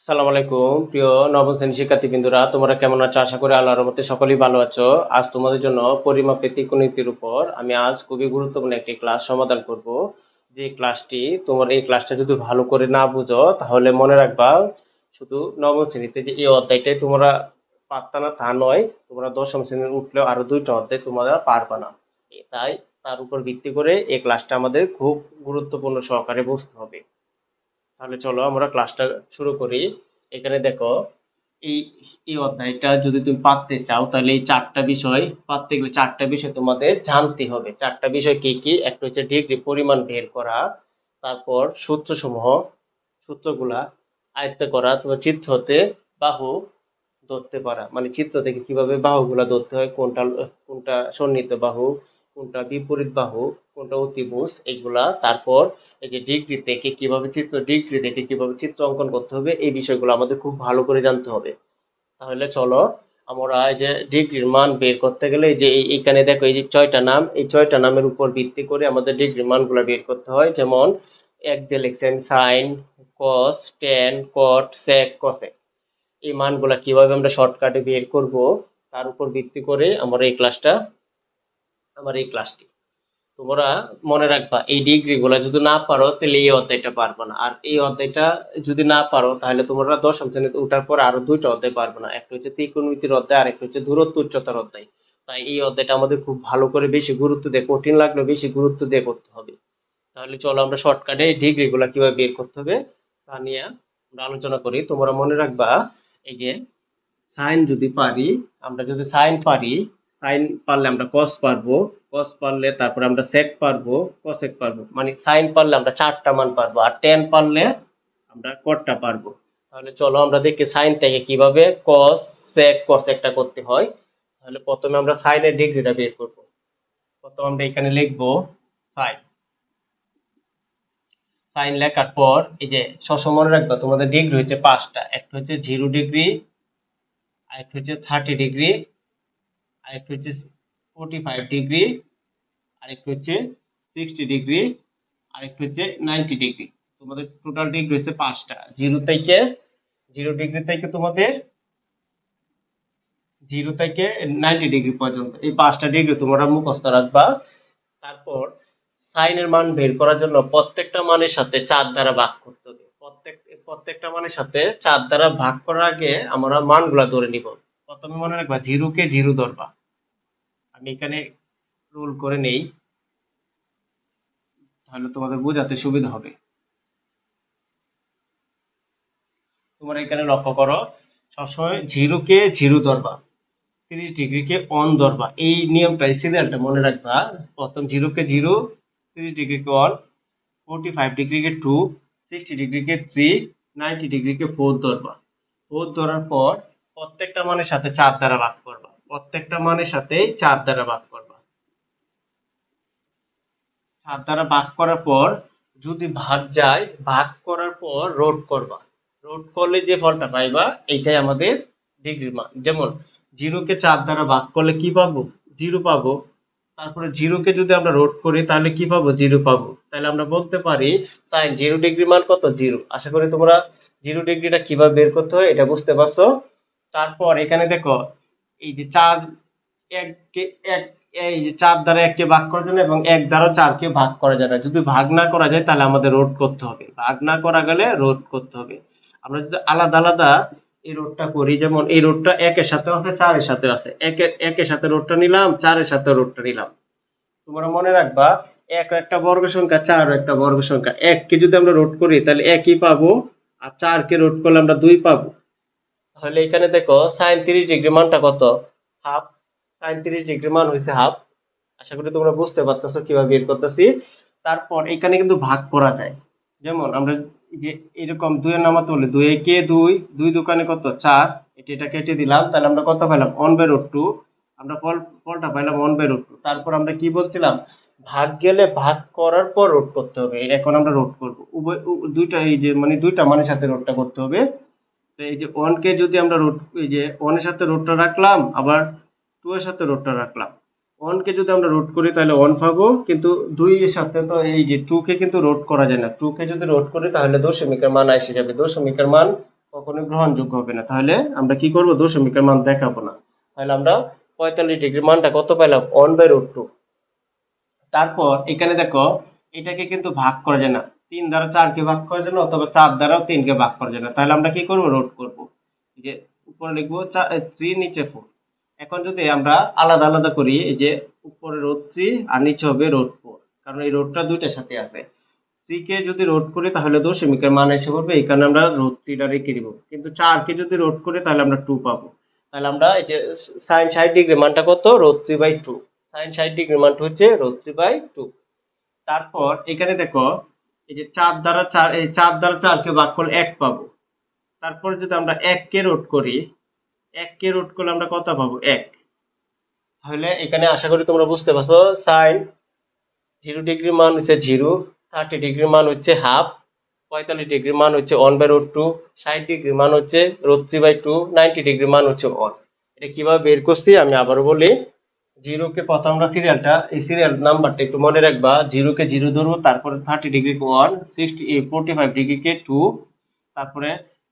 আসসালামু আলাইকুম। প্রিয় নবম শ্রেণি শিক্ষার্থীবৃন্দুরা, তোমরা কেমন আছো? আশা করি আল্লাহর রহমতে সকলেই ভালো আছো। আজ তোমাদের জন্য পরিমাপের ত্রিকোণমিতির উপর আমি আজ খুবই গুরুত্বপূর্ণ একটি ক্লাস সমাধান করব। যে ক্লাসটি তোমার, এই ক্লাসটা যদি ভালো করে না বুঝো, তাহলে মনে রাখবা, শুধু নবম শ্রেণীতে যে এই অধ্যায়টাই তোমরা পারতা না, তা নয়। তোমরা দশম শ্রেণির উঠলেও আরও দুইটা অধ্যায় তোমরা পারবা না। তাই তার উপর ভিত্তি করে এই ক্লাসটা আমাদের খুব গুরুত্বপূর্ণ সহকারে বুঝতে হবে। তাহলে চলো আমরা ক্লাসটা শুরু করি। এখানে দেখো, এই এই অধ্যায়টা যদি তুমি পারতে চাও, তাহলে এই চারটা বিষয়, পারতে গেলে চারটা বিষয় তোমাদের জানতে হবে। চারটা বিষয় কি কি? একটা হচ্ছে ডিগ্রি পরিমাণ বের করা, তারপর সূত্রসমূহ, সূত্রগুলা আয়ত্ত করা, তোমার চিত্র হতে বাহু ধরতে পারা। মানে চিত্র থেকে কীভাবে বাহুগুলা ধরতে হয়, কোনটা কোনটা সন্নিহিত বাহু কোনটা বিপরীত বাহু, কোনটা অতিভুজ, এগুলা। তারপর এই যে ডিগ্রি থেকে কীভাবে চিত্র, ডিগ্রি থেকে কীভাবে চিত্র অঙ্কন করতে হবে, এই বিষয়গুলো আমাদের খুব ভালো করে জানতে হবে। তাহলে চলো, আমরা এই যে ডিগ্রির মান বের করতে গেলে যে এই- এইখানে দেখো এই যে ছয়টা নাম, এই ছয়টা নামের উপর ভিত্তি করে আমাদের ডিগ্রির মানগুলো বের করতে হয়। যেমন, এক দিয়ে লিখছেন sine cos tan cot sec cosec এই মানগুলা কীভাবে আমরা শর্টকাটে বের করব, তার উপর ভিত্তি করে আমরা এই ক্লাসটা আমার এই ক্লাসটি তোমরা মনে রাখবা, এই ডিগ্রিগুলো যদি না পারো, তাহলে এই অধ্যায়টা পারবে না। আর এই অধ্যায়টা যদি না পারো, তাহলে তোমরা দশম শ্রেণীতে উঠার পর আরও দুইটা অধ্যায় পারবে না। একটা হচ্ছে ত্রিকোণমিতির অধ্যায়, আর একটা হচ্ছে দূরত্ব উচ্চতার অধ্যায়। তাই এই অধ্যায়টা আমাদের খুব ভালো করে বেশি গুরুত্ব দিয়ে, কঠিন লাগলেও বেশি গুরুত্ব দিয়ে করতে হবে। তাহলে চলো আমরা শর্টকাটে এই ডিগ্রিগুলো কীভাবে বের করতে হবে, তা নিয়ে আমরা আলোচনা করি। তোমরা মনে রাখবা, এই যে সাইন যদি পারি, আমরা যদি সাইন পারি সাইন পারলে আমরা কস পারব কস পারলে তারপরে আমরা সেক পারব কসেক পারব। মানে সাইন পারলে আমরা চারটা মান পারব আর টেন পারলে আমরা কটটা পারব। তাহলে চলো আমরা দেখি সাইন থেকে কীভাবে কস সেক কসেকটা করতে হয়। তাহলে প্রথমে আমরা সাইনের ডিগ্রিটা বের করব। প্রথম আমরা এখানে লিখব সাইন। সাইন লেখার পর এই যে সবসময় মনে রাখবা, তোমাদের ডিগ্রি হচ্ছে পাঁচটা। একটা হচ্ছে জিরো ডিগ্রি আর আরেকটা হচ্ছে থার্টি ডিগ্রি আরেকটা হচ্ছে ফোর্টি ফাইভ ডিগ্রি আরেকটা হচ্ছে সিক্সটি ডিগ্রি আরেকটা হচ্ছে নাইনটি ডিগ্রি তোমাদের টোটাল ডিগ্রি হচ্ছে পাঁচটা। জিরো থেকে জিরো ডিগ্রি থেকে তোমাদের জিরো থেকে নাইনটি ডিগ্রি পর্যন্ত। এই পাঁচটা ডিগ্রি তোমরা মুখস্থ রাখবা। তারপর সাইনের মান বের করার জন্য প্রত্যেকটা মানের সাথে চার দ্বারা ভাগ করতে হবে। প্রত্যেক, প্রত্যেকটা মানের সাথে চার দ্বারা ভাগ করার আগে আমরা মানগুলা ধরে নিব। প্রথমে মনে রাখবা জিরোকে জিরো ধরবা। আমি এখানে রুল করে নেই। তাহলে তোমাদের বোঝাতে সুবিধা হবে। তোমরা এখানে লক্ষ্য করো, সবসময় জিরোকে জিরো ধরবা, তিরিশ ডিগ্রিকে অন ধরবা। এই নিয়মটা, এই সিরিয়ালটা মনে রাখবা, প্রথম জিরোকে জিরো তিরিশ ডিগ্রিকে অন ফোর্টি ফাইভ ডিগ্রিকে টু সিক্সটি ডিগ্রিকে থ্রি নাইনটি ডিগ্রিকে ফোর ধরবা। ফোর ধরার পর প্রত্যেকটা মানের সাথে চার দ্বারা ভাগ করবা। প্রত্যেকটা মানের সাথে চার দ্বারা ভাগ করবা। চার দ্বারা ভাগ করার পর যদি ভাগ যায়, ভাগ করার পর রোড করবা। রোড করলে যে ফলটা পাইবা, এইটাই আমাদের ডিগ্রি মান। যেমন জিরোকে চার দ্বারা ভাগ করলে কি পাবো? জিরো পাবো। তারপরে জিরোকে যদি আমরা রোড করি, তাহলে কি পাবো? জিরো পাবো। তাহলে আমরা বলতে পারি, সাইন জিরো ডিগ্রি মান কত? জিরো। আশা করি তোমরা জিরো ডিগ্রিটা কীভাবে বের করতে হয়, এটা বুঝতে পারছ। তারপর এখানে দেখো এই যে চার এককে এক, এই যে চার দ্বারা এককে ভাগ করা যায় না এবং এক দ্বারা চারকে ভাগ করা যায় না। যদি ভাগ না করা যায় তাহলে আমাদের রোড করতে হবে। ভাগ না করা গেলে রোড করতে হবে। আমরা যদি আলাদা আলাদা এই রোডটা করি, যেমন এই রোডটা একের সাথে আছে, চারের সাথে আছে। একের একের সাথে রোডটা নিলাম, চারের সাথে রোডটা নিলাম। তোমরা মনে রাখবা, এক একটা বর্গ সংখ্যা, চার একটা বর্গ সংখ্যা। এককে যদি আমরা রোড করি, তাহলে একই পাবো, আর চারকে রোড করলে আমরা দুই পাবো। তাহলে এখানে দেখো সাইন তিরিশ ডিগ্রি মানটা কত? হাফ। সাইন তিরিশ ডিগ্রি মান হয়েছে হাফ। আশা করি তোমরা বুঝতে পারতেছো কীভাবে বের করতেছি। তারপর এখানে কিন্তু ভাগ করা যায়। যেমন আমরা যে এরকম দুইয়ের নামাতে হলে দুই একে দুই দুই দোকানে কত? চার। এটা এটা কেটে দিলাম। তাহলে আমরা কত পেলাম ওয়ান বাই রুট টু আমরা ফল, ফলটা পাইলাম ওয়ান বাই রুট টু তারপর আমরা কি বলছিলাম? ভাগ গেলে ভাগ করার পর রোড করতে হবে। এখন আমরা রোড করব। উভয় দুইটা এই যে মানে দুইটা মানের সাথে রোডটা করতে হবে। তো এই যে ওয়ানকে যদি আমরা রোড এই যে ওয়ানের সাথে রোডটা রাখলাম, আবার টু এর সাথে রোডটা রাখলাম। ওয়ানকে যদি আমরা রোড করি, তাহলে ওয়ান পাবো, কিন্তু দুই এর সাথে তো এই যে টুকে কিন্তু রোড করা যায় না। টুকে যদি রোড করি, তাহলে দশমিকের মান এসে যাবে। দশমিকের মান কখনোই গ্রহণযোগ্য হবে না। তাহলে আমরা কি করব? দশমিকের মান দেখাবো না। তাহলে আমরা পঁয়তাল্লিশ ডিগ্রি মানটা কত পেলাম? ওয়ান বাই রোড টু তারপর এখানে দেখো, এটাকে কিন্তু ভাগ করা যায় না। তিন দ্বারা চারকে ভাগ করা যায় না অথবা চার দ্বারাও তিনকে ভাগ করা যায় না তাহলে আমরা কি করব? রোড করব। যে উপরে লিখব থ্রি নিচে ফোর এখন যদি আমরা আলাদা আলাদা করি, এই যে উপরে রোড থ্রি আর নিচে হবে রোড ফোর কারণ এই রোডটা দুইটার সাথে আছে। থ্রি কে যদি রোড করি, তাহলে দশমিকের মান এসে পড়বে। এই কারণে আমরা রোড থ্রিটা রেখে দিব কিন্তু চারকে যদি রোড করি, তাহলে আমরা টু পাবো। তাহলে আমরা এই যে সাইন ষাট ডিগ্রি মানটা কত? Root three by two sine ষাট ডিগ্রি মানটা হচ্ছে রোড থ্রি বাই টু তারপর এখানে দেখো এই যে চার দ্বারা চার, এই চার দ্বারা চারকে ভাগ করলে এক পাবো। তারপরে যদি আমরা এককে রোড করি, এককে রোড করলে আমরা কত পাবো? এক। তাহলে এখানে আশা করি তোমরা বুঝতে পারছ সাইন জিরো ডিগ্রি মান হচ্ছে জিরো থার্টি ডিগ্রি মান হচ্ছে হাফ পঁয়তাল্লিশ ডিগ্রি মান হচ্ছে ওয়ান বাই রোড টু ষাট ডিগ্রি মান হচ্ছে root three by two ninety degree মান হচ্ছে ওয়ান এটা কীভাবে বের করছি আমি আবারও বলি জিরোকে প্রথম আমরা সিরিয়ালটা এই সিরিয়াল নাম্বারটা একটু মনে রাখবা জিরোকে জিরো ধরবো, তারপরে থার্টি ডিগ্রিকে ওয়ান সিক্সটি ফোরটি ফাইভ ডিগ্রিকে টু তারপরে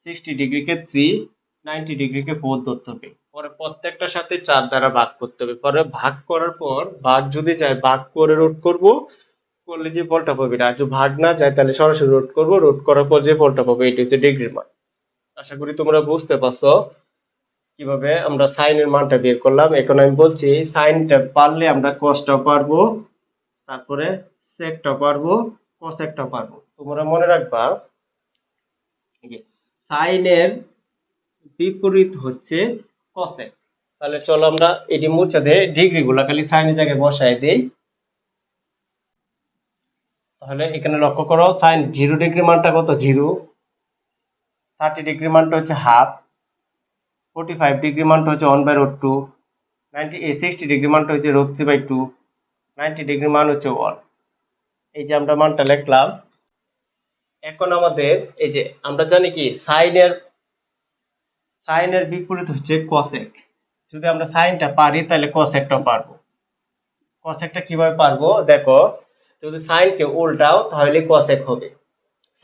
সিক্সটি ডিগ্রিকে থ্রি নাইনটি ডিগ্রিকে ফোর ধরতে হবে। পরে প্রত্যেকটার সাথে চার দ্বারা ভাগ করতে হবে। পরে ভাগ করার পর, ভাগ যদি যায়, ভাগ করে রোড করব, করলে যে ফলটা পাবে আর যদি ভাগ না যায়, তাহলে সরাসরি রোড করব। রোড করার পর যে ফলটা পাবে, এটি হচ্ছে ডিগ্রির মান আশা করি তোমরা বুঝতে পারছ। কীভাবে আমরা সাইনের মানটা বের করলাম? এখন আমি বলছি, সাইনটা পারলে আমরা কসটা পারব, তারপরে সেকটা পারব কসেকটা পারব। তোমরা মনে রাখবা সাইনের বিপরীত হচ্ছে কসেক তাহলে চলো আমরা এটি মুছে দিয়ে ডিগ্রিগুলো খালি সাইনের জায়গায় বসায় দিই। তাহলে এখানে লক্ষ্য করো, সাইন জিরো ডিগ্রি মানটা কত? জিরো। থার্টি ডিগ্রি মানটা হচ্ছে হাফ। ফোর্টি ফাইভ ডিগ্রি মানটা হচ্ছে one by root two ninety sixty degree মানটা হচ্ছে root three by two ninety degree মান হচ্ছে ওয়ান এই যে আমরা মানটা লিখলাম, এখন আমাদের এই যে আমরা জানি কি সাইনের সাইনের বিপরীত হচ্ছে কসেক যদি আমরা সাইনটা পারি, তাহলে কসেকটা পারব। কসেকটা কীভাবে পারব? দেখো, যদি সাইনকে উল্টাও, তাহলে কসেক হবে।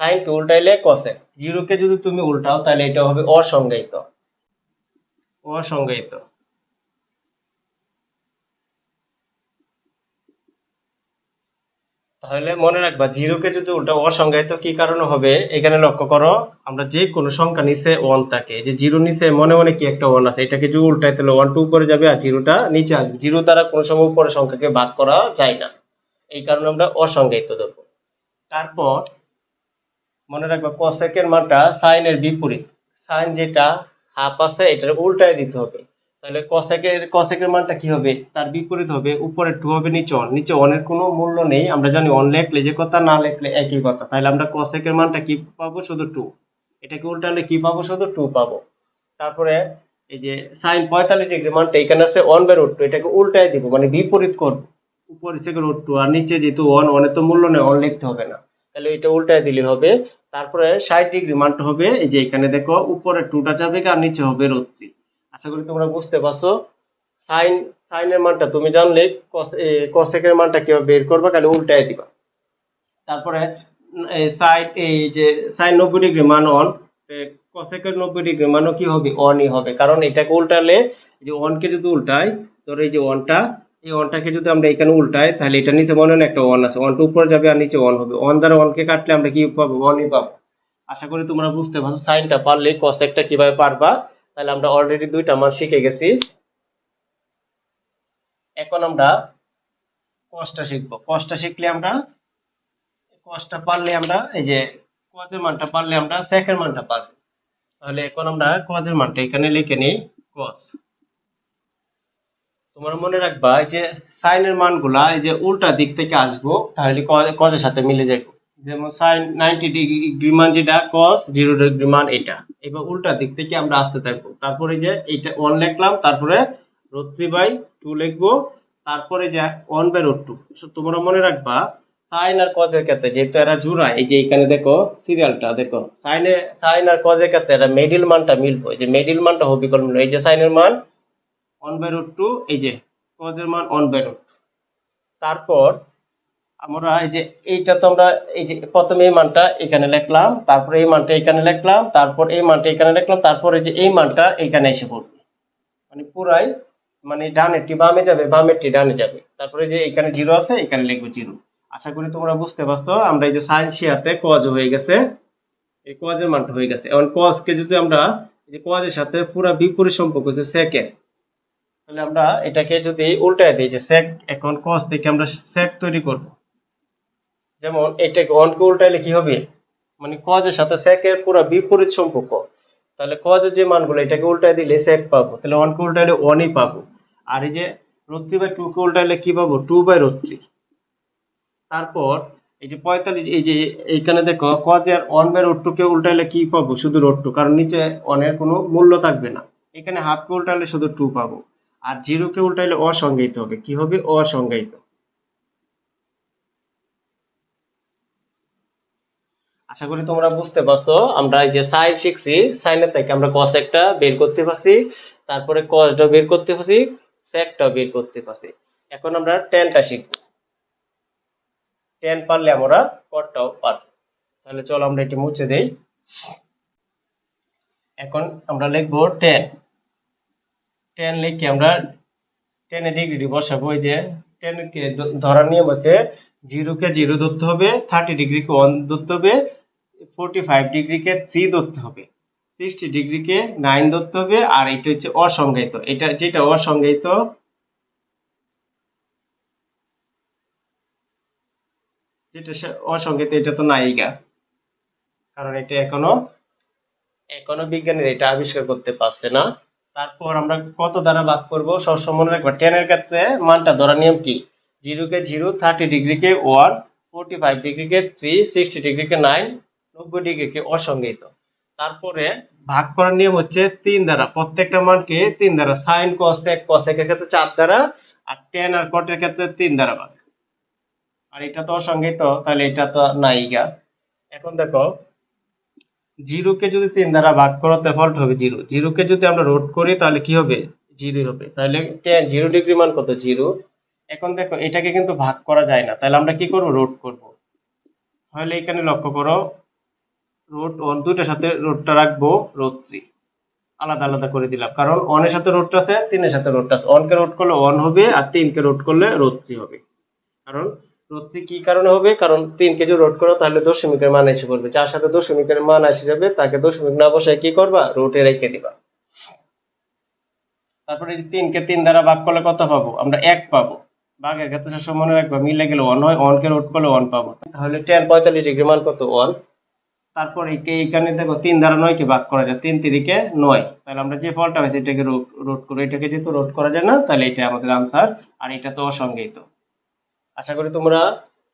সাইনকে উল্টাইলে কসেক জিরোকে যদি তুমি উল্টাও, তাহলে এটা হবে অসংজ্ঞায়িত। অসংজ্ঞায়িত। তাহলে মনে রাখবা, জিরোকে যদি উল্টা অসংজ্ঞায়িত, কি কারণে হবে? এখানে লক্ষ্য করো, আমরা যে কোনো সংখ্যা নিচে ওয়ান থাকে। যে জিরো নিচে মনে মনে কি একটা ওয়ান আছে? এটাকে যদি উল্টাই তাহলে ওয়ান টু উপরে যাবে আর জিরোটা নিচে আসবে। জিরো দ্বারা কোনো সময় উপরে সংখ্যাকে ভাগ করা যায় না। এই কারণে আমরা অসংজ্ঞায়িত ধরবো। তারপর মনে রাখবা কসেকের মানটা সাইনের বিপরীত। সাইন যেটা হাফ আছে, এটার উল্টায় দিতে হবে। তাহলে কসেকের কসেকের মানটা কি হবে? তার বিপরীত হবে, উপরে টু হবে, নিচে অন নিচে অনের কোনো মূল্য নেই, আমরা জানি অন লেখলে যে কথা, না লেখলে একই কথা। তাহলে আমরা কসেকের মানটা কি পাবো? শুধু টু এটাকে উল্টালে কি পাবো? শুধু টু পাবো। তারপরে এই যে সাইন পঁয়তাল্লিশ ডিগ্রি মানটা, এখানে আছে ওয়ান বাই রুট টু এটাকে উল্টায় দিব মানে বিপরীত করব। উপরে থেকে রুট টু আর নিচে যেহেতু ওয়ান ওয়ানের তো মূল্য নেই অন লিখতে হবে না। তাহলে এটা উল্টায় দিলে হবে তারপরে ষাট ডিগ্রি মানটা হবে। এই যে এখানে দেখো, উপরে টুটা যাবে আর নিচে হবে রোড থ্রি আশা করি তোমরা বুঝতে পারছ। সাইন, সাইনের মানটা তুমি জানলে কস কসেকের মানটা কীভাবে বের করবা, তাহলে উল্টায় দিবা। তারপরে সাইড এই যে সাইন নব্বই ডিগ্রি মান অন কসেকের নব্বই ডিগ্রি মানও কি হবে? অনই হবে। কারণ এটাকে উল্টালে যে অনকে যদি উল্টায় ধরো এই যে অনটা এই অনটাকে যদি আমরা এখানে উল্টাই, তাহলে এটা নিচে মনে একটা ওয়ান আছে। ওয়ানটা উপরে যাবে আর নিচে ওয়ান হবে। ওয়ান দ্বারা ওয়ানকে কাটলে আমরা কি পাবো? ওয়ানই পাবো। আশা করি তোমরা বুঝতে পারছ সাইনটা পারলে কস একটা কীভাবে পারবা। তাহলে আমরা অলরেডি দুইটা মান শিখে গেছি। এখন আমরা কসটা শিখব। কসটা শিখলে আমরা কসটা পারলে আমরা, এই যে কজের মানটা পারলে আমরা সেকের মানটা পারব। তাহলে এখন আমরা কজের মানটা এখানে লিখে নিই কস তোমরা মনে রাখবা, এই যে সাইনের মানগুলা, এই যে উল্টা দিক থেকে আসব, তাহলে কজের সাথে মিলে যাবে যেমন সাইন নাইনটি ডিগ্রি মান যেটা কস জিরো ডিগ্রি মান এটা। এবার উল্টা দিক থেকে আমরা আসতে থাকব। তারপরে যে এটা ওয়ান লিখলাম, তারপরে রোড বাই টু লিখব, তারপরে যে ওয়ান বাই রোড টু তোমরা মনে রাখবা সাইন আর কজের ক্ষেত্রে যেহেতু এরা জুড়া, এই যে এখানে দেখো সিরিয়ালটা দেখো সাইনে সাইন আর কজের ক্ষেত্রে এরা মিডিল মানটা মিলবো। এই যে মিডিল মানটা হবে এই যে সাইনের মান ওয়ান বাই রুট টু এই যে কজের মান ওয়ান বাই রুট তারপর আমরা এই যে, এইটা তো আমরা এই যে, প্রথমে এই মানটা এখানে লিখলাম, তারপরে এই মানটা এখানে লিখলাম, তারপর এই মানটা এখানে লিখলাম, তারপরে যে, এই মানটা এখানে এসে পড়বে। মানে পুরাই মানে ডানেরটি বামে যাবে বামেরটি ডানে যাবে। তারপরে যে, এখানে জিরো আছে, এখানে লিখব জিরো আশা করি তোমরা বুঝতে পারছ, আমরা এই যে সাইন শিয়াতে কজ হয়ে গেছে, এই কজের মানটা হয়ে গেছে। এখন কজকে যদি আমরা এই যে কজের সাথে পুরো বিপরীত সম্পর্ক হচ্ছে সেকেন্ড তাহলে আমরা এটাকে যদি উল্টায় দিই, যে সেক এখন কজ থেকে আমরা সেক তৈরি করব। যেমন এটাকে অনকে উল্টাইলে কি হবে? মানে কজের সাথে সেকের পুরো বিপরীত সম্পর্ক। তাহলে কজের যে মানগুলো, এটাকে উল্টায় দিলে সেক পাবো। তাহলে ওয়ানকে উল্টাইলে ওয়ানই পাবো। আর এই যে রত্রি বাই টুকে উল্টাইলে কি পাবো? টু বাই রত্রি তারপর এই যে পঁয়তাল্লিশ, এই যে এইখানে দেখো কজের ওয়ান বাই রোড টুকে উল্টাইলে কি পাবো? শুধু রোড টু কারণ নিচে ওয়ানের কোনো মূল্য থাকবে না। এখানে হাফকে উল্টাইলে শুধু টু পাবো। আর জিরোকে উল্টাইলে অসংজ্ঞায়িত হবে। কি হবে? অসংজ্ঞায়িত। আশা করি তোমরা বুঝতে পারছ। আমরা এই যে সাইন শিখছি সাইনের থেকে আমরা কস একটা বের করতে পারছি, তারপরে কসটা বের করতে পারছি সেকটাও বের করতে পারছি। এখন আমরা টেনটা শিখব। টেন পারলে আমরা কটটাও পারব। তাহলে চলো আমরা এটি মুছে দেই। এখন আমরা লিখব টেন টেন লিখে আমরা টেনে ডিগ্রি বসাবো ওই যে টেনকে ধরার নিয়ম হচ্ছে জিরোকে জিরো ধরতে হবে, থার্টি ডিগ্রিকে ওয়ান ধরতে হবে, ফোরটি ফাইভ ডিগ্রিকে থ্রি ধরতে হবে, সিক্সটি ডিগ্রিকে নাইন ধরতে হবে, আর এটা হচ্ছে অসংজ্ঞায়িত, এটা যেটা অসংজ্ঞায়িত যেটা অসংজ্ঞায়িত এটা তো নায়িকা কারণ এটা এখনও এখনও বিজ্ঞানীরা এটা আবিষ্কার করতে পারছে না। তারপর আমরা কত দ্বারা ভাগ করব? সবসময় মনে রাখব টেনের ক্ষেত্রে মানটা ধরার নিয়ম কি? জিরোকে জিরো থার্টি ডিগ্রিকে ওয়ান ফোরটি ফাইভ ডিগ্রিকে থ্রি সিক্সটি ডিগ্রিকে নাইন নব্বই ডিগ্রিকে অসংজ্ঞায়িত তারপরে ভাগ করার নিয়ম হচ্ছে তিন দ্বারা। প্রত্যেকটা মানকে তিন দ্বারা। সাইন কসেক কসেকের ক্ষেত্রে চার দ্বারা, আর টেন আর কটের ক্ষেত্রে তিন দ্বারা ভাগ। আর এটা তো অসংজ্ঞায়িত তাহলে এটা তো নায়িকা এখন দেখো জিরোকে যদি তিন দ্বারা ভাগ করো তাহলে ফল্ট হবে জিরো। জিরোকে যদি আমরা রোড করি, তাহলে কি হবে? জিরো হবে। তাহলে জিরো ডিগ্রি মান কত? জিরো। এখন দেখো, এটাকে কিন্তু ভাগ করা যায় না। তাহলে আমরা কি করব? রোড করব। তাহলে এখানে লক্ষ্য করো রোড ওয়ান দুইটার সাথে রোডটা রাখব রোড থ্রি আলাদা আলাদা করে দিলাম। কারণ ওয়ানের সাথে রোডটা আছে, তিনের সাথে রোডটা আছে। ওয়ানকে রোড করলে ওয়ান হবে, আর তিনকে রোড করলে রোড থ্রি হবে। কারণ থ্রি কি কারণে হবে? কারণ তিন কেজি রোড করো, তাহলে দশমিকের মান এসে পড়বে। যার সাথে দশমিকের মান এসে যাবে, তাকে দশমিক না বসায় কি করবা? রোটে রেখে দিবা। তারপরে তিনকে তিন দ্বারা ভাগ করলে কত পাবো? আমরা এক পাবো। ভাগের ক্ষেত্রে সবসময় মনে রাখবা, মিলে গেলে ওয়ান হয় ওয়ানকে রোড করলে ওয়ান পাবো। তাহলে টেন পঁয়তাল্লিশ ডিগ্রি মান কত? ওয়ান তারপর এইখানে দেখো, তিন দ্বারা নয়কে ভাগ করা যায়, তিন তিরিকে নয়। তাহলে আমরা যে ফলটা হয়েছে, এটাকে রোড করব। এটাকে যেহেতু রোড করা যায় না, তাহলে এটা আমাদের আনসার আর এটা তো অসংজ্ঞায়িত। আশা করি তোমরা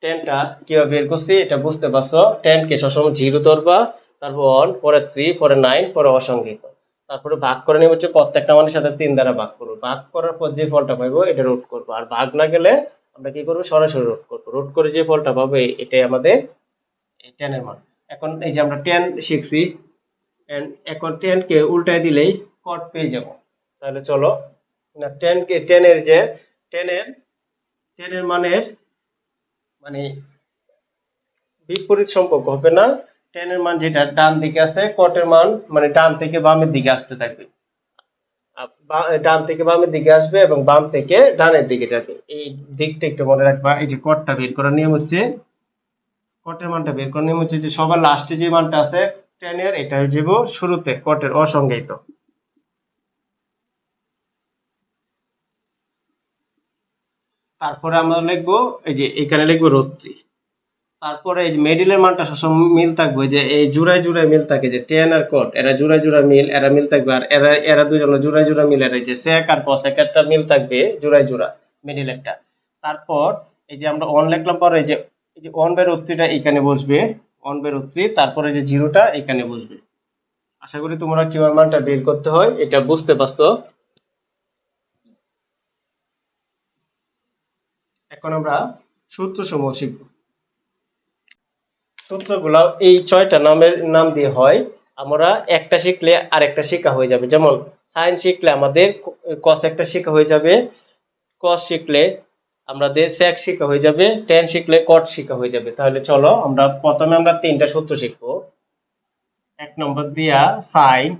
টেনটা কীভাবে বের করছি এটা বুঝতে পারছ। টেনকে সবসময় জিরো ধরবা, তারপর ওয়ান পরে থ্রি পরে নাইন পরে অসংখ্যিত তারপরে ভাগ করে নেবে হচ্ছে প্রত্যেকটা মানের সাথে তিন দ্বারা ভাগ করব। ভাগ করার পর যে ফলটা পাইবো এটা রোড করব। আর ভাগ না গেলে আমরা কি করব? সরাসরি রোড করব। রোড করে যে ফলটা পাবো, এটাই আমাদের টেনের মান। এখন এই যে আমরা টেন শিখছি এখন টেনকে উল্টায় দিলেই কট পেয়ে যাব। তাহলে চলো, না টেনকে টেনের যে টেনের টেনের মানের মানে বিপরীত সম্পর্ক হবে না। টেনের মান যেটা ডান দিকে আছে কটের মান মানে ডান থেকে বামের দিকে আসতে থাকবে। ডান থেকে বামের দিকে আসবে এবং বাম থেকে ডানের দিকে যাবে। এই দিকটা একটু মনে রাখবা, এই যে কটটা বের করার নিয়ম হচ্ছে কটের মানটা বের করার নিয়ম হচ্ছে যে সবার লাস্টে যে মানটা আছে টেনের এটা যাব শুরুতে কটের অসংজ্ঞায়িত। তারপরে আমরা লিখব, এই যে এখানে লিখব রোত্রি তারপরে এই মেডিলের মানটা সবসময় মিল থাকবে, যে এই জুড়ায় জুড়ায় মিল থাকে, যে টেন আর কট এরা জুড়ায় জুড়ায় মিল, এরা মিল থাকবে, আর এরা এরা দুজন জুড়ায় জুড়ায় মিল এরা যে সেক আর কসেক একটা মিল থাকবে জুড়ায় জুড়া মিডিল একটা। তারপর এই যে আমরা অন লিখলাম, পরে এই যে এই যে অন বের উত্তরটা এখানে বসবে অন বের উত্তরি তারপরে যে জিরোটা এখানে বসবে। আশা করি তোমরা কিউআর মানটা বের করতে হয়, এটা বুঝতে পারছ। এখন আমরা সূত্র সমূহ শিখব। সূত্রগুলো এই ছয়টা নামের নাম দিয়ে হয়। আমরা একটা শিখলে আরেকটা শেখা হয়ে যাবে। যেমন সাইন শিখলে আমাদের কস একটা শেখা হয়ে যাবে। কস শিখলে আমাদের sec শিখা হয়ে যাবে। tan শিখলে cot শিখা হয়ে যাবে। তাহলে চলো আমরা প্রথমে আমরা তিনটা সূত্র শিখব। এক নম্বর দিয়া সাইন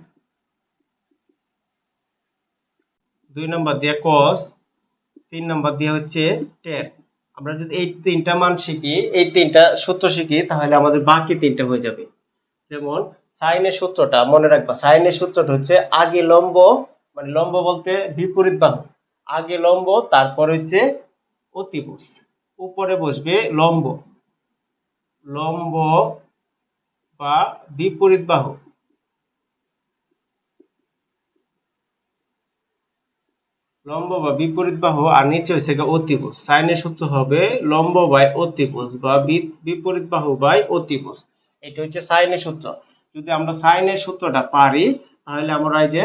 দুই নম্বর দিয়া cos তিন নম্বর দিয়া হচ্ছে tan আমরা যদি এই তিনটা মান শিখি, এই তিনটা সূত্র শিখি, তাহলে আমাদের বাকি তিনটা হয়ে যাবে। যেমন, সাইনের সূত্রটা, মনে রাখবা, সাইনের সূত্রটা হচ্ছে আগে লম্ব মানে লম্ব বলতে বিপরীত বাহু। আগে লম্ব, তারপর হচ্ছে অতিভুজ। উপরে বসবে লম্ব। লম্ব বা বিপরীত বাহু। লম্ব বা বিপরীত বাহু আর নিচে গিয়ে অতিভুজ। সাইনের সূত্র হবে লম্ব বাই অতিভুজ বা বিপরীত বাহু বাই অতিভুজ। এটা হচ্ছে সাইনের সূত্র। যদি আমরা সাইনের সূত্রটা পারি, তাহলে আমরা এই যে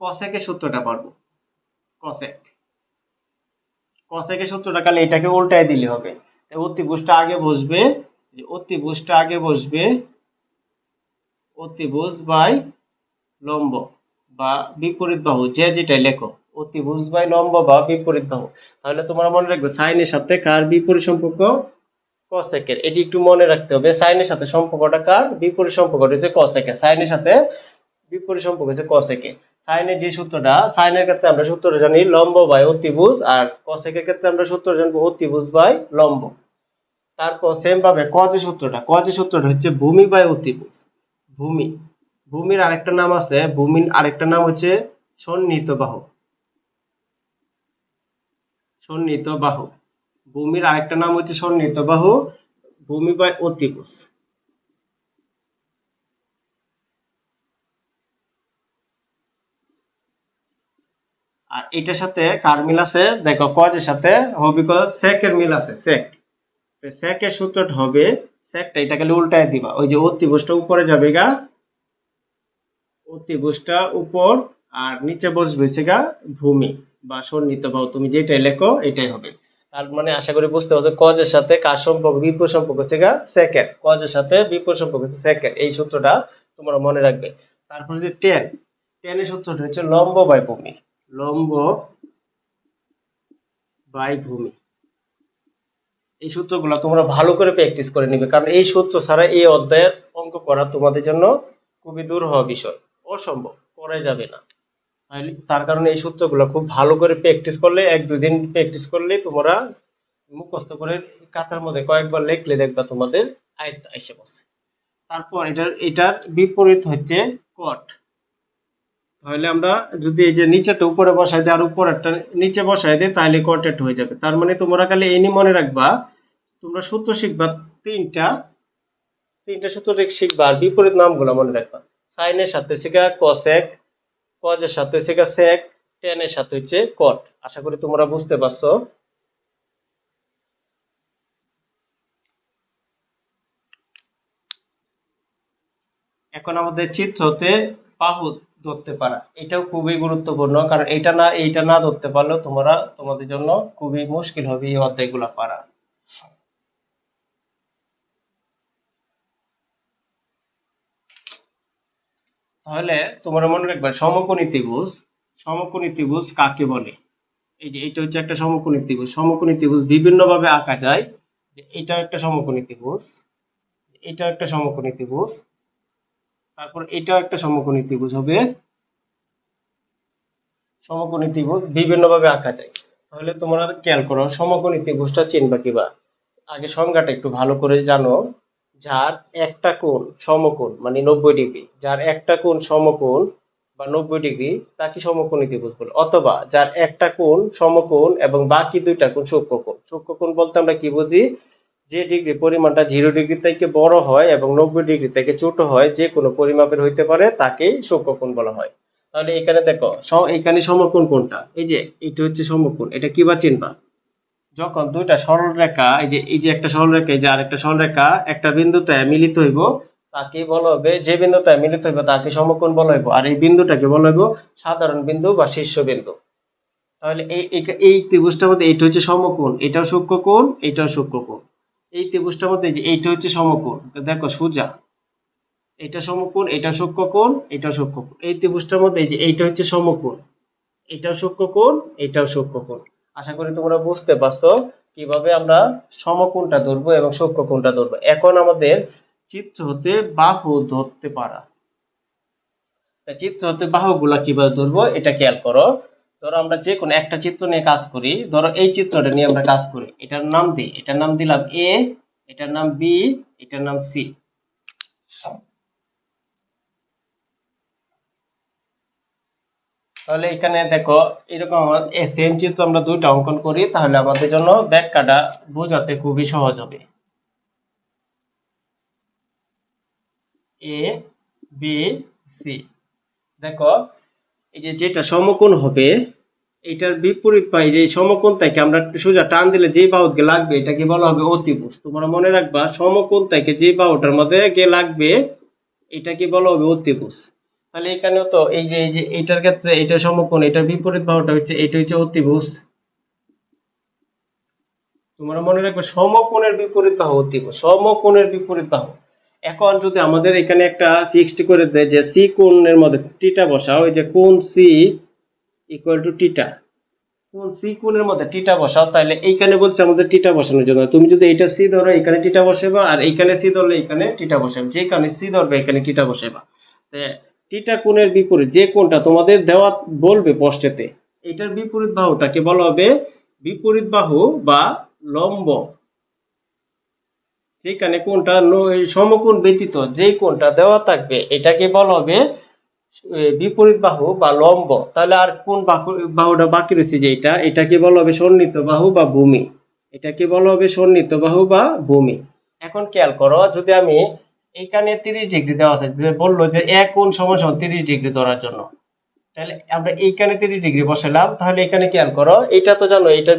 কসেকের সূত্রটা পারব। কসেক কসেকের সূত্রটা কালে এটাকে উল্টায় দিলে হবে। অতিভুজটা আগে বসবে অতিভুজটা আগে বসবে, অতিভুজ বাই লম্ব বা বিপরীত বাহু, যে যেটা লেখো। অতিভুজ বাই লম্ব বা বিপরীত বাহু তাহলে তোমরা মনে রাখবে, সাইনের সাথে কার বিপরীত সম্পর্ক? কসেকের। এটি একটু মনে রাখতে হবে, সাইনের সাথে সম্পর্কটা কার? বিপরীত সম্পর্কটা হচ্ছে কসেকের। সাইনের সাথে বিপরীত সম্পর্ক হচ্ছে কসেকে। সাইনের যে সূত্রটা, সাইনের ক্ষেত্রে আমরা সূত্রটা জানি লম্ব বাই অতিভুজ আর কসেকের ক্ষেত্রে আমরা সূত্র জানব অতিভুজ বাই লম্ব। তারপর সেম ভাবে কজে সূত্রটা কজে সূত্রটা হচ্ছে ভূমি বাই অতিভুজ ভূমি। ভূমির আরেকটা নাম আছে, ভূমির আরেকটা নাম হচ্ছে সন্নিহিত বাহু সন্নিহিত বাহু। ভূমির আরেকটা নাম হচ্ছে সন্নিহিত বাহু, ভূমি বাই অতিভুজ। আর এটার সাথে কার মিল আছে? দেখো কজের সাথে? হবে সেকের মিল আছে সেক সেকের সূত্রটা হবে সেকটা এটা খালি উল্টায় দিবা। ওই যে অতিভুজটা উপরে যাবে গা। অতিভুজটা উপর, আর নিচে বসবে গা ভূমি। বা সন্নিহিত বাহু তুমি যেটাই লেখো, এটাই হবে। তার মানে আশা করি বুঝতে পারছ, কজের সাথে কার সম্পর্ক বিপরীত সম্পর্ক হচ্ছে গা সেকেন্ড কজের সাথে বিপরীত সম্পর্ক হচ্ছে সেকেন্ড এই সূত্রটা তোমরা মনে রাখবে। তারপর যদি টেন টেনের সূত্রটা হচ্ছে লম্ব বাই ভূমি লম্ব বাই ভূমি এই সূত্রগুলো তোমরা ভালো করে প্র্যাকটিস করে নিবে, কারণ এই সূত্র ছাড়া এই অধ্যায়ের অঙ্ক করা তোমাদের জন্য খুবই দূর হওয়া বিষয়। অসম্ভব, করাই যাবে না। তার কারণে এই সূত্রগুলো খুব ভালো করে প্র্যাকটিস করলে, এক দুই দিন প্র্যাকটিস করলে তোমরা মুখস্থ করে কাতার মধ্যে কয়েকবার লেখলে দেখবা তোমাদের আয়ত্ত এসে বসে তারপর এটার এটার বিপরীত হচ্ছে কট তাহলে আমরা যদি এই যে নিচেটা উপরে বসাই দিই আর উপরেরটা নিচে বসাই দিই, তাহলে কটেট হয়ে যাবে। তার মানে তোমরা খালি এনি মনে রাখবা, তোমরা সূত্র শিখবা তিনটা তিনটা সূত্র শিখবা আর বিপরীত নামগুলো মনে রাখবা। সাইনের সাথে শিখা কসেক কজের সাথে শেখা সেক টেনের সাথে হচ্ছে কট আশা করি তোমরা বুঝতে পারছ। এখন আমাদের চিত্রতে বাহু ধরতে পারা। এটাও খুবই গুরুত্বপূর্ণ, কারণ এটা না, এইটা না ধরতে পারলেও তোমরা, তোমাদের জন্য খুবই মুশকিল হবে এই অধ্যায়গুলো পারা। তাহলে তোমরা মনে রাখবে সমকোণী ত্রিভুজ। সমকোণী ত্রিভুজ কাকে বলে? এই যে এটা হচ্ছে একটা সমকোণী ত্রিভুজ। সমকোণী ত্রিভুজ বিভিন্নভাবে আঁকা যায়। যে এটাও একটা সমকোণী ত্রিভুজ, এটাও একটা সমকোণী ত্রিভুজ, তারপর এটাও একটা সমকোণী ত্রিভুজ হবে। সমকোণী ত্রিভুজ বিভিন্নভাবে আঁকা যায়। তাহলে তোমরা খেয়াল করো, সমকোণী ত্রিভুজটা চিনবা কিবা? আগে সংজ্ঞাটা একটু ভালো করে জানো। যার একটা কোণ সমকোণ মানে নব্বই ডিগ্রি। যার একটা কোণ সমকোণ বা নব্বই ডিগ্রি, তাকে সমকোণী ত্রিভুজ বলে। অথবা যার একটা কোণ সমকোণ এবং বাকি দুইটা কোণ সূক্ষ্মকোণ। সূক্ষ্মকোণ বলতে আমরা কি বুঝি? যে ডিগ্রি পরিমাণটা জিরো ডিগ্রি থেকে বড় হয় এবং নব্বই ডিগ্রি থেকে ছোট হয়, যে কোনো পরিমাপের হইতে পারে, তাকেই সূক্ষ্মকোণ বলা হয়। তাহলে এখানে দেখো এখানে সমকোণ কোনটা এই যে এটা হচ্ছে সমকোণ। এটা কি বা চিনবা? যখন দুইটা সরল রেখা, এই যে এই যে একটা সরল রেখা, এই যে আরেকটা সরল রেখা, একটা বিন্দুতে মিলিত হইব, তাকে বলা হবে, যে বিন্দুতে মিলিত হইব, তাকে সমকোণ বলা হইব। আর এই বিন্দুটাকে বলা হইব সাধারণ বিন্দু বা শীর্ষ বিন্দু। তাহলে এই, এই- ত্রিভুজটার মধ্যে এইটা হচ্ছে সমকোণ, এটাও সূক্ষ্মকোণ এটাও সূক্ষ্মকোণ এই ত্রিভুজটার মধ্যে যে এইটা হচ্ছে সমকোণ দেখো সোজা। এটা সমকোণ, এটা সূক্ষ্মকোণ এটা সূক্ষ্মকোণ এই ত্রিভুজটার মধ্যে যে এইটা হচ্ছে সমকোণ, এটাও সূক্ষ্মকোণ এটাও সূক্ষ্মকোণ আশা করি তোমরা বুঝতে পারছ কীভাবে আমরা সমকোণটা ধরবো এবং সূক্ষ্ম কোণটা ধরবো। এখন আমাদের চিত্র হতে বাহু ধরতে পারা। চিত্র হতে বাহুগুলা কীভাবে ধরবো এটা খেয়াল করো। ধরো আমরা যে কোনো একটা চিত্র নিয়ে কাজ করি, ধরো এই চিত্রটা নিয়ে আমরা কাজ করি। এটার নাম দিই। এটার নাম দিলাম এ এটার নাম বি এটার নাম সি তাহলে এখানে দেখো, এরকম সেম চিত্র আমরা দুইটা অঙ্কন করি, তাহলে আমাদের জন্য ব্যাখ্যাটা বোঝাতে খুবই সহজ হবে। এ বি সি দেখো, এই যে যেটা সমকোণ হবে, এটার বিপরীত পাই যে সমকোণ থেকে আমরা সোজা টান দিলে যে বাহুকে লাগবে, এটাকে বলা হবে অতিভুজ। তোমরা মনে রাখবা, সমকোণ থেকে যে বাহুটার মধ্যে গিয়ে লাগবে, এটাকে বলা হবে অতিভুজ। তাহলে এখানেও তো এই যে এই যে এটার ক্ষেত্রে এটা সমকোণ, এটার বিপরীত বাহুটা হচ্ছে, এটা হচ্ছে অতিভুজ। তোমরা মনে রাখবে, সমকোণের বিপরীত বাহু অতিভুজ, সমকোণের বিপরীত বাহু। এখন যদি আমাদের এখানে একটা ফিক্সড করে দেয় যে সি কোণের মধ্যে টিটা বসাও, এই যে কোণ সি ইকুয়াল টু টিটা কোণ সি কোণের মধ্যে টিটা বসাও, তাহলে এইখানে বলছে আমাদের টিটা বসানোর জন্য। তুমি যদি এইটা সি ধরো, এখানে টিটা বসাবা আর এইখানে সি ধরলে এখানে টিটা বসাবে যেখানে সি ধরবে, এখানে টিটা বসাবা টিটা কোণের বিপরীত, যে কোণটা তোমাদের দেওয়া বলবে পোস্টেতে এটার বিপরীত বাহুটাকে বলা হবে বিপরীত বাহু বা লম্ব। যেখানে কোনটা সমকোণ ব্যতীত যে কোনটা দেওয়া থাকবে, এটাকে বলা হবে বিপরীত বাহু বা লম্ব। তাহলে আর কোন বাহু, বাহুটা বাকি রয়েছে যে এটা এটাকে বলা হবে সন্নিহিত বাহু বা ভূমি। এটাকে বলা হবে সন্নিহিত বাহু বা ভূমি। এখন খেয়াল করো, যদি আমি এখানে তিরিশ ডিগ্রি দেওয়া আছে বলল যে এক কোণ সমান সমান তিরিশ ডিগ্রি ধরার জন্য। তাহলে আমরা এইখানে তিরিশ ডিগ্রি বসালাম, তাহলে এখানে খেয়াল করো, এটা তো জানো, এটা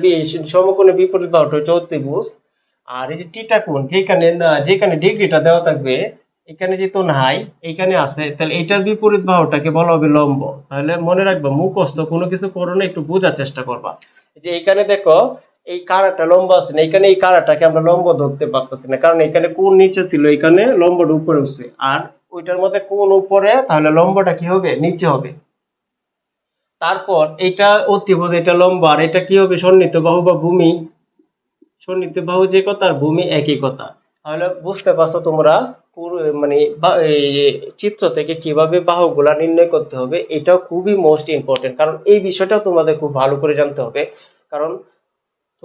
সমকোণের বিপরীত বাহুটা অতিভুজ আর এই যে টিটা কোণ, যেখানে যেখানে ডিগ্রিটা দেওয়া থাকবে, এখানে যেহেতু নাই এখানে আছে, তাহলে এটার বিপরীত বাহুটাকে বলা হবে লম্ব। তাহলে মনে রাখবা, মুখস্থ কোনো কিছু করো না, একটু বোঝার চেষ্টা করবা। যে এখানে দেখো এই কারাটা লম্বা আছে না, এখানে এই কারাটাকে আমরা লম্ব ধরতে পারতেছি না, কারণ এখানে কোন নিচে ছিল, এখানে লম্বটা উপরে উঠছে। আর ওইটার মধ্যে কোন উপরে, তাহলে লম্বটা কি হবে? নিচে হবে। তারপর এটা অতিভুজ এটা লম্বা, আর এটা কি হবে? সন্নিহিত বাহু বা ভূমি। সন্নিহিত বাহু যে কথা আর ভূমি একই কথা। তাহলে বুঝতে পারছ তোমরা পুরো মানে চিত্র থেকে কীভাবে বাহুগুলা নির্ণয় করতে হবে, এটাও খুবই মোস্ট ইম্পর্টেন্ট কারণ এই বিষয়টাও তোমাদের খুব ভালো করে জানতে হবে। কারণ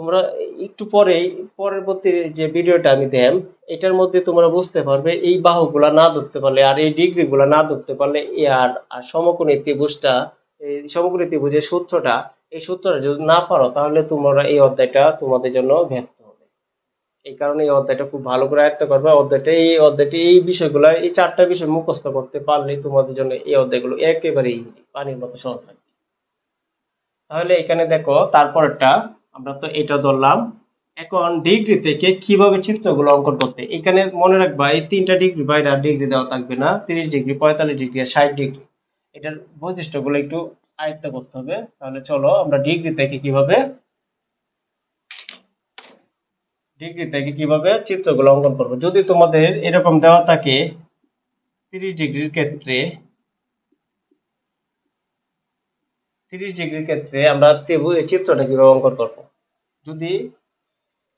তোমরা একটু পরেই, পরবর্তী যে ভিডিওটা আমি দেম এটার মধ্যে তোমরা বুঝতে পারবে এই বাহুগুলা না ধরতে পারলে আর এই ডিগ্রিগুলা না ধরতে পারলে আর আর সমকোণী ত্রিভুজটা, এই সমকোণী ত্রিভুজের সূত্রটা, এই সূত্রটা যদি না পারো, তাহলে তোমরা এই অধ্যায়টা তোমাদের জন্য ব্যর্থ হবে। এই কারণে এই অধ্যায়টা খুব ভালো করে আয়ত্ত করবে। অধ্যায়টা, এই অধ্যায়টি, এই বিষয়গুলো, এই চারটা বিষয় মুখস্থ করতে পারলে তোমাদের জন্য এই অধ্যায়গুলো একেবারেই পানির মতো সহজ লাগবে তাহলে এখানে দেখো তারপরটা আমরা তো এটা ধরলাম। এখন ডিগ্রি থেকে কীভাবে চিত্রগুলো অঙ্কন করতে? এখানে মনে রাখবা, এই তিনটা ডিগ্রি বাইরে আর ডিগ্রি দেওয়া থাকবে না। তিরিশ ডিগ্রি পঁয়তাল্লিশ ডিগ্রি আর ষাট ডিগ্রি এটার বৈশিষ্ট্যগুলো একটু আয়ত্ত করতে হবে। তাহলে চলো আমরা ডিগ্রি থেকে কীভাবে ডিগ্রি থেকে কীভাবে চিত্রগুলো অঙ্কন করব? যদি তোমাদের এরকম দেওয়া থাকে, তিরিশ ডিগ্রির ক্ষেত্রে তিরিশ ডিগ্রির ক্ষেত্রে আমরা ত্রিভুজ এই চিত্রটা কীভাবে অঙ্কন করব? যদি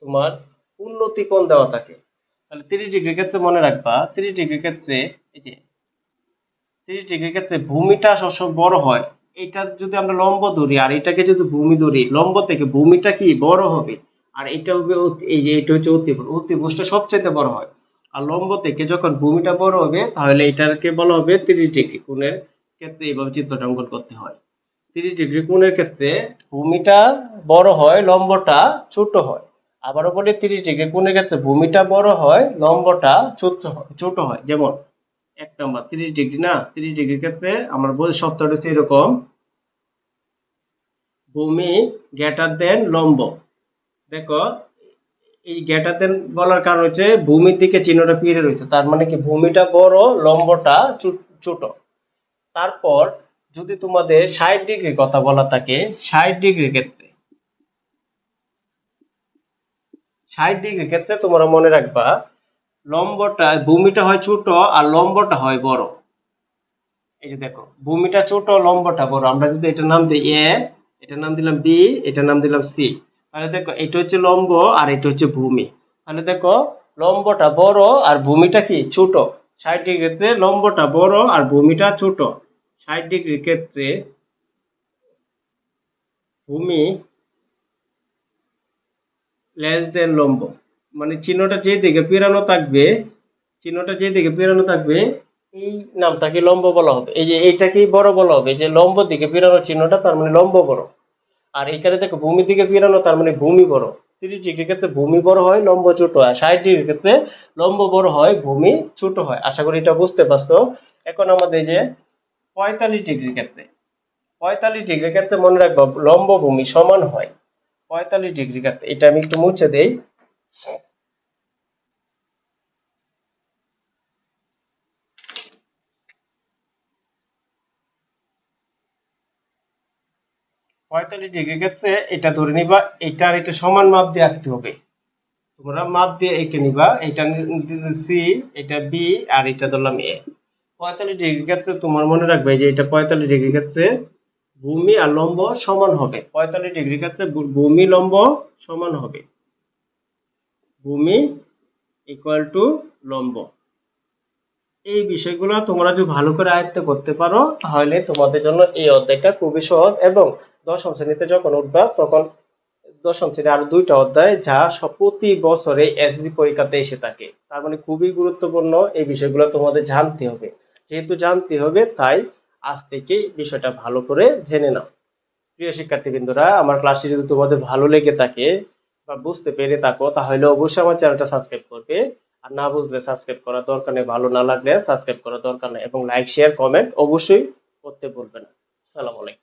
তোমার উন্নতি কোণ দেওয়া থাকে, তাহলে তিরিশ ডিগ্রির ক্ষেত্রে মনে রাখবা, তিরিশ ডিগ্রির ক্ষেত্রে এই যে, তিরিশ ডিগ্রির ক্ষেত্রে ভূমিটা সবসময় বড় হয়। এটা যদি আমরা লম্ব ধরি, আর এটাকে যদি ভূমি ধরি, লম্ব থেকে ভূমিটা কি বড় হবে? আর এটা হবে এই যে এটা হচ্ছে অতিভুজ, অতিভুজটা সবচেয়ে বড় হয়। আর লম্ব থেকে যখন ভূমিটা বড় হবে, তাহলে এটাকে বলা হবে তিরিশ ডিগ্রি কোণের ক্ষেত্রে এইভাবে চিত্রটা অঙ্কন করতে হয়। তিরিশ ডিগ্রি কোণের ক্ষেত্রে ভূমিটা বড় হয়, লম্বটা ছোট হয়। আবারও বলি, তিরিশ ডিগ্রি কোণের ক্ষেত্রে ভূমিটা বড় হয়, লম্বটা ছোট ছোট হয়। যেমন, এক নম্বর, তিরিশ ডিগ্রি না? তিরিশ ডিগ্রির ক্ষেত্রে আমার বই সপ্তাহটা হচ্ছে এরকম। ভূমি গ্রেটার দেন লম্ব। দেখো, এই গ্যাটার দেন বলার কারণ হচ্ছে ভূমির দিকে চিহ্নটা ফিরে রয়েছে। তার মানে কি, ভূমিটা বড়, লম্বটা ছোট। তারপর যদি তোমাদের ষাট ডিগ্রির কথা বলা থাকে, ষাট ডিগ্রির ক্ষেত্রে। ষাট ডিগ্রির ক্ষেত্রে তোমরা মনে রাখবা, লম্বটা, ভূমিটা হয় ছোট আর লম্বটা হয় বড়। এই যে দেখো, ভূমিটা ছোট, লম্বটা বড়। আমরা যদি এটার নাম দিই এ, এটার নাম দিলাম বি, এটার নাম দিলাম সি। তাহলে দেখো, এটা হচ্ছে লম্ব আর এটা হচ্ছে ভূমি। তাহলে দেখো, লম্বটা বড় আর ভূমিটা কি? ছোট। ষাট ডিগ্রিতে লম্বটা বড় আর ভূমিটা ছোট। ষাট ডিগ্রির ক্ষেত্রে ভূমি লেস দেন লম্ব। মানে চিহ্নটা যেদিকে পেরানো থাকবে, চিহ্নটা যেদিকে পেরানো থাকবে, এই নামটাকে লম্ব বলা হবে। এই যে এইটাকেই বড় বলা হবে যে লম্ব দিকে পেরানো চিহ্নটা তার মানে লম্ব বড়। আর এখানে দেখো ভূমি দিকে পেরানো, তার মানে ভূমি বড়। তিরিশ ডিগ্রির ক্ষেত্রে ভূমি বড় হয়, লম্ব ছোট হয়। ষাট ডিগ্রির ক্ষেত্রে লম্ব বড় হয়, ভূমি ছোট হয়। আশা করি এটা বুঝতে পারছ। এখন আমাদের যে পঁয়তাল্লিশ ডিগ্রির ক্ষেত্রে। পঁয়তাল্লিশ ডিগ্রির ক্ষেত্রে মনে রাখব লম্ব ভূমি সমান হয়। পঁয়তাল্লিশ ডিগ্রি ক্ষেত্রে, এটা আমি একটু মুছে দেই। পঁয়তাল্লিশ ডিগ্রি ক্ষেত্রে এটা ধরে নিবা এটা আর এটা সমান মাপ দিয়ে আঁকতে হবে। তোমরা মাপ দিয়ে এঁকে নিবা, এটা সি, এটা বি, আর এটা ধরলাম এ। পঁয়তাল্লিশ ডিগ্রি ক্ষেত্রে তোমার মনে রাখবে যে এটা পঁয়তাল্লিশ ডিগ্রি ক্ষেত্রে ভূমি আর লম্ব সমান হবে। পঁয়তাল্লিশ ডিগ্রি ক্ষেত্রে ভূমি, লম্ব সমান হবে। ভূমি ইকুয়াল টু লম্ব। এই বিষয়গুলো তোমরা যদি ভালো করে আয়ত্ত করতে পারো, তাহলে তোমাদের জন্য এই অধ্যায়টা খুবই সহজ এবং দশম শ্রেণীতে যখন উঠবা, তখন দশম শ্রেণি আরও দুইটা অধ্যায় যা প্রতি বছরে এসএসসি পরীক্ষাতে এসে থাকে। তার মানে খুবই গুরুত্বপূর্ণ এই বিষয়গুলো তোমাদের জানতে হবে। যেহেতু জানতে হবে, তাই আজ থেকেই বিষয়টা ভালো করে জেনে নাও। প্রিয় শিক্ষার্থীবৃন্দরা, আমার ক্লাসটি যদি তোমাদের ভালো লেগে থাকে বা বুঝতে পেরে থাকো, তাহলে অবশ্যই আমার চ্যানেলটা সাবস্ক্রাইব করবে। আর না বুঝলে সাবস্ক্রাইব করার দরকার নেই, ভালো না লাগলে সাবস্ক্রাইব করার দরকার নেই। এবং লাইক, শেয়ার, কমেন্ট অবশ্যই করতে বলবে না। আসসালামু আলাইকুম।